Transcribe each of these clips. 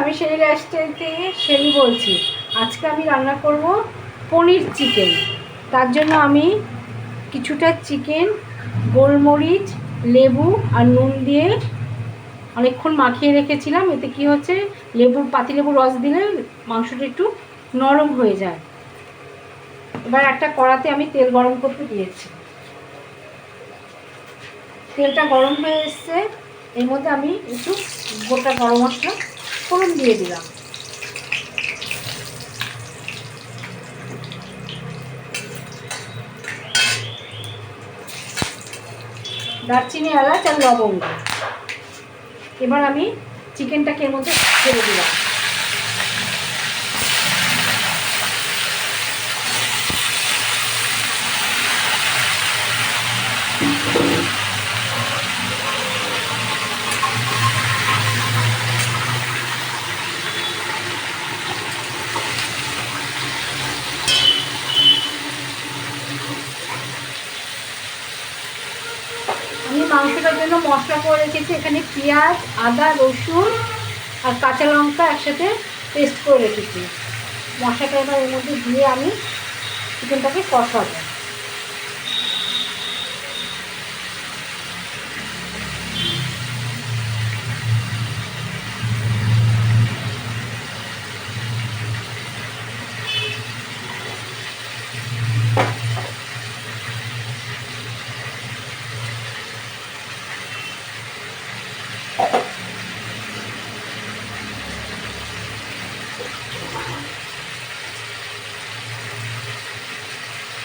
আমি সেই রেস্টুরেন্ট থেকে শেলি বলছি। আজকে আমি রান্না করব পনির চিকেন। তার জন্য আমি কিছুটা চিকেন, গোলমরিচ, লেবু আর নুন দিয়ে অনেকক্ষণ মাখিয়ে রেখেছিলাম। এতে কি হচ্ছে? লেবুর পাতিলেবুর রস দিলে মাংসটা একটু নরম হয়ে যায়। এবার একটা কড়াতে আমি তেল গরম করতে দিয়েছি। তেলটা গরম হয়ে এসছে। এর মধ্যে আমি একটু গোটা গরম মশলা ফোড়ন দিয়ে দিলাম। দারচিনি এলাচ আর লবঙ্গ। এবার আমি চিকেনটাকে এর মধ্যে ছেড়ে দিলাম। আমি মাংসটার জন্য মশলা করে রেখেছি। এখানে পেঁয়াজ, আদা, রসুন আর কাঁচা লঙ্কা একসাথে পেস্ট করে রেখেছি। মশলাটা এবার এর মধ্যে দিয়ে আমি চিকেনটাকে কষাবো।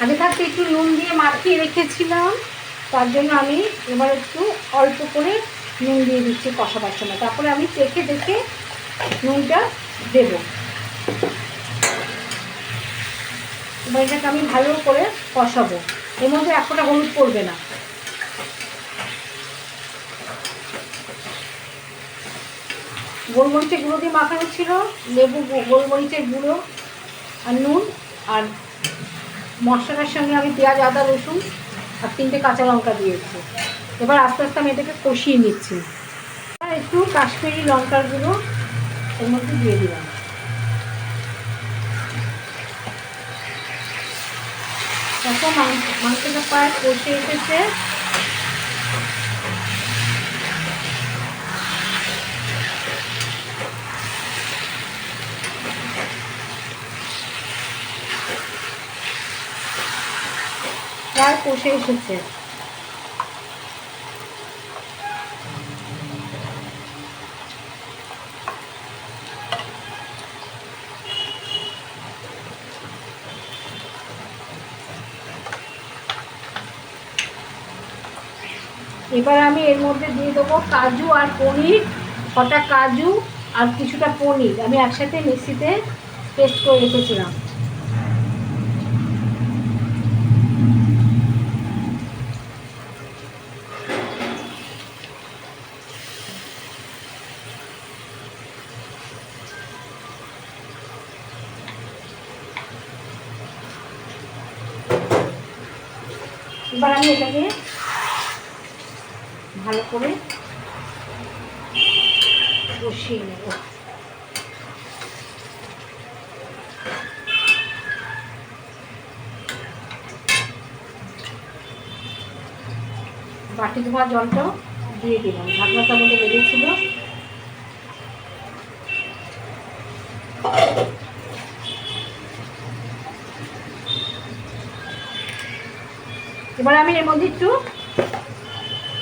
আগে থাকতে একটু নুন দিয়ে মাখিয়ে রেখেছিলাম। তার জন্য আমি এবার একটু অল্প করে নুন দিয়ে দিচ্ছি কষাবার সময় তারপরে আমি চেখে দেখে নুনটা দেব। এবার এটাকে আমি ভালো করে কষাবো। এর মধ্যে একটা হলুদ পড়বে না। গোলমরিচের গুঁড়ো দিয়ে মাখানো ছিল, লেবু গোলমরিচের গুঁড়ো আর নুন আর মশলাটার সঙ্গে আমি পেঁয়াজ, আদা, রসুন আর তিনটে কাঁচা লঙ্কা দিয়েছি। এবার আস্তে আস্তে আমি এটাকে কষিয়ে নিচ্ছি। আর একটু কাশ্মীরি লঙ্কার গুঁড়ো এর মধ্যে দিয়ে দিলাম। মাংস মাংসটা প্রায় কষে এসেছে। প্রায় কষে এসেছে। এবার আমি এর মধ্যে দিয়ে দেবো কাজু আর পনির, কটা কাজু আর কিছুটা পনির। আমি একসাথে মিক্সিতে পেস্ট করে রেখেছিলাম। এবার আমি এটাকে ভালো করে নেব। বাটি ধোয়া জলটাও দিয়ে দিলাম। ঢাকনাটার মধ্যে লেগেছিল এবার আমি এর মধ্যে একটু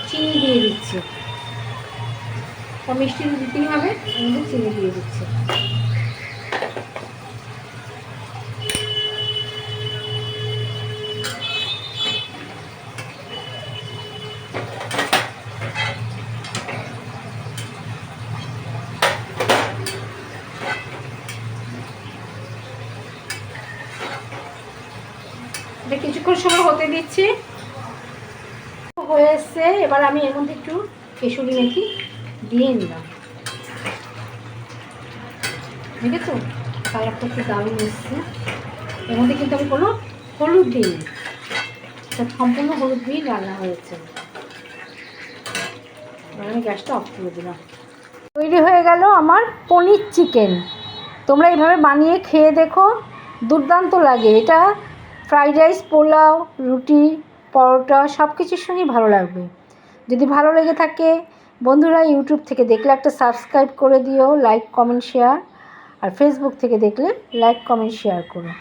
চিনি দিয়ে দিচ্ছি। মিষ্টি দিতেই হবে মধ্যে চিনি দিয়ে দিচ্ছি। কিছুক্ষণ সময় হতে দিচ্ছি। হয়ে এবার আমি এর মধ্যে একটু কেশুরি মেথি দিয়ে নিলাম। দেখেছ? কালারটা একটু দারুণ এসছে। এর মধ্যে কিন্তু আমি কোনো হলুদ এটা সম্পূর্ণ হলুদ দিয়েই রান্না হয়েছে। এবার আমি গ্যাসটা অফ করে দিলাম। তৈরি হয়ে গেল আমার পনির চিকেন। তোমরা এইভাবে বানিয়ে খেয়ে দেখো। দুর্দান্ত লাগে। এটা ফ্রাইড রাইস, পোলাও, রুটি পরোটা সব কিছুর সঙ্গেই ভালো লাগবে। যদি ভালো লেগে থাকে, বন্ধুরা ইউটিউব থেকে দেখলে একটা সাবস্ক্রাইব করে দিও লাইক কমেন্ট শেয়ার আর ফেসবুক থেকে দেখলে লাইক কমেন্ট শেয়ার করো।